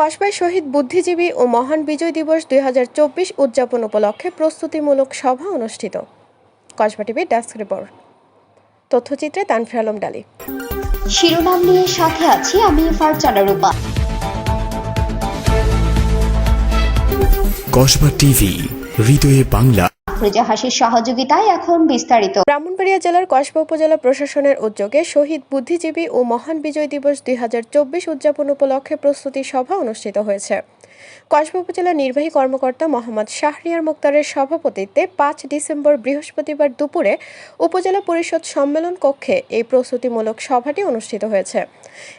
কসবায় শহীদ বুদ্ধিজীবী ও মহান বিজয় দিবস দুই উদযাপন উপলক্ষে প্রস্তুতিমূলক সভা অনুষ্ঠিত। Kasba TV desk report. তথ্যচিত্রে Tanfir Alam ডালি। শিরোনাম নিয়ে সাথে আছি আমি ফারজানা রূপা। কসবা টিভি হৃদয়ে বাংলা। আফরোজা হাসির সহযোগিতায় এখন বিস্তারিত। ব্রাহ্মণবাড়িয়া জেলার কসবা উপজেলা প্রশাসনের উদ্যোগে শহীদ বুদ্ধিজীবী ও মহান বিজয় দিবস দুই হাজার চব্বিশ উদযাপন উপলক্ষে প্রস্তুতি সভা অনুষ্ঠিত হয়েছে। কসবা উপজেলা নির্বাহী কর্মকর্তা মোহাম্মদ শাহরিয়ার মুক্তারের সভাপতিত্বে পাঁচ ডিসেম্বর বৃহস্পতিবার দুপুরে উপজেলা পরিষদ সম্মেলন কক্ষে এই প্রস্তুতিমূলক সভাটি অনুষ্ঠিত হয়েছে।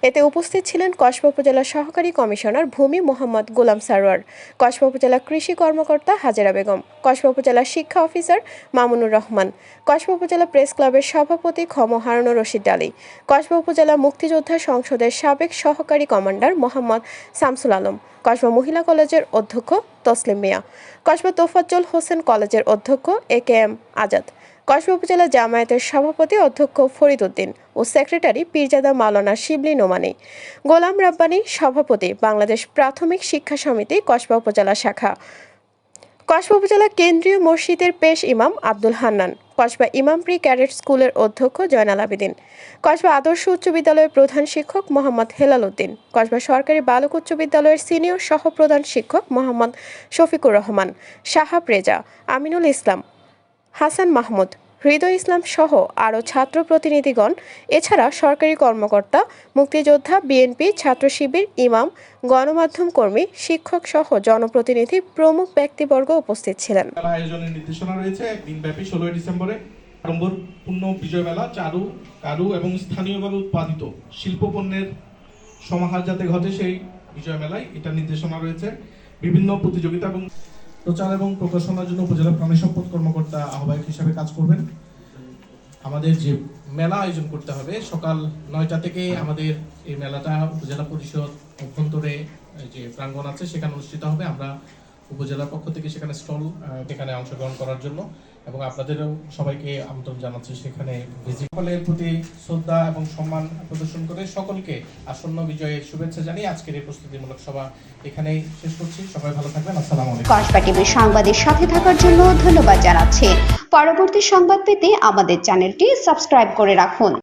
এতে উপস্থিত ছিলেন কসবা উপজেলা সহকারী কমিশনার ভূমি মোহাম্মদ গোলাম সারোয়ার, কসবা উপজেলা কৃষি কর্মকর্তা হাজেরা বেগম, কসবা উপজেলা শিক্ষা অফিসার মামুনুর রহমান, কসবা উপজেলা প্রেস ক্লাবের সভাপতি খম হারুনুর রশিদ আলী, কসবা উপজেলা মুক্তিযোদ্ধা সংসদের সাবেক সহকারী কমান্ডার মোহাম্মদ শামসুল আলম কসবা মহিলা কলেজের অধ্যক্ষ তসলিম মিয়া। কসবা তোফাজ্জল হোসেন কলেজের অধ্যক্ষ A K M Azad. Kasba উপজেলা জামায়াতের সভাপতি অধ্যক্ষ ফরিদ উদ্দিন ও সেক্রেটারি পীরজাদা মাওলানা শিবলি নোমানি। গোলাম রাব্বানি সভাপতি বাংলাদেশ প্রাথমিক শিক্ষা সমিতি কসবা উপজেলা শাখা। কসবা উপজেলা কেন্দ্রীয় মসজিদের পেশ ইমাম আব্দুল হান্নান, কসবা ইমাম প্রি ক্যাডেট স্কুলের অধ্যক্ষ জয়নাল আবেদিন, কসবা আদর্শ উচ্চ বিদ্যালয়ের প্রধান শিক্ষক মোহাম্মদ হেলাল উদ্দিন কসবা সরকারি বালক উচ্চ বিদ্যালয়ের সিনিয়র সহপ্রধান শিক্ষক মোহাম্মদ শফিকুর রহমান সাহাব রেজা, আমিনুল ইসলাম, হাসান মাহমুদ হৃদয় ইসলাম সহ আরও ছাত্র প্রতিনিধিগণ, এছাড়া সরকারি কর্মকর্তা, মুক্তিযোদ্ধা, বিএনপি, ছাত্র শিবির, ইমাম, গণমাধ্যম কর্মী, শিক্ষক সহ জনপ্রতিনিধি প্রমুখ ব্যক্তিবর্গ উপস্থিত ছিলেন। আয়োজনের নির্দেশনা রয়েছে দিনব্যাপী ষোলোই ডিসেম্বরে আড়ম্বর পূর্ণ চারু, কারু এবং স্থানীয়ভাবে উৎপাদিত শিল্প সমাহার যাতে ঘটে সেই বিজয় মেলায় এটা নির্দেশনা রয়েছে। বিভিন্ন প্রতিযোগিতা এবং প্রচার এবং প্রকাশনার জন্য উপজেলা প্রাণী সম্পদ কর্মকর্তা আহ্বায়ক হিসাবে কাজ করবেন। আমাদের যে মেলা আয়োজন করতে হবে, সকাল নয়টা থেকে আমাদের এই মেলাটা উপজেলা পরিষদ অভ্যন্তরে যে প্রাঙ্গণ আছে, সেখানে অনুষ্ঠিত হবে। আমরা উপজেলার পক্ষ থেকে সেখানে স্টল সেখানে অংশগ্রহণ করার জন্য এবং আপনাদেরও সবাইকে আমন্ত্রণ জানাচ্ছি সেখানে সকলের প্রতি শ্রদ্ধা এবং সম্মান প্রদর্শন করে সকলকে আসন্ন বিজয়ের শুভেচ্ছা জানিয়ে আজকের এই প্রস্তুতিমূলক সভা এখানেই শেষ করছি। সবাই ভালো থাকবেন, আসসালামু আলাইকুম। কসবা টিভির সংবাদের সাথে থাকার জন্য ধন্যবাদ জানাচ্ছি। পরবর্তী সংবাদ পেতে আমাদের চ্যানেলটি সাবস্ক্রাইব করে রাখুন।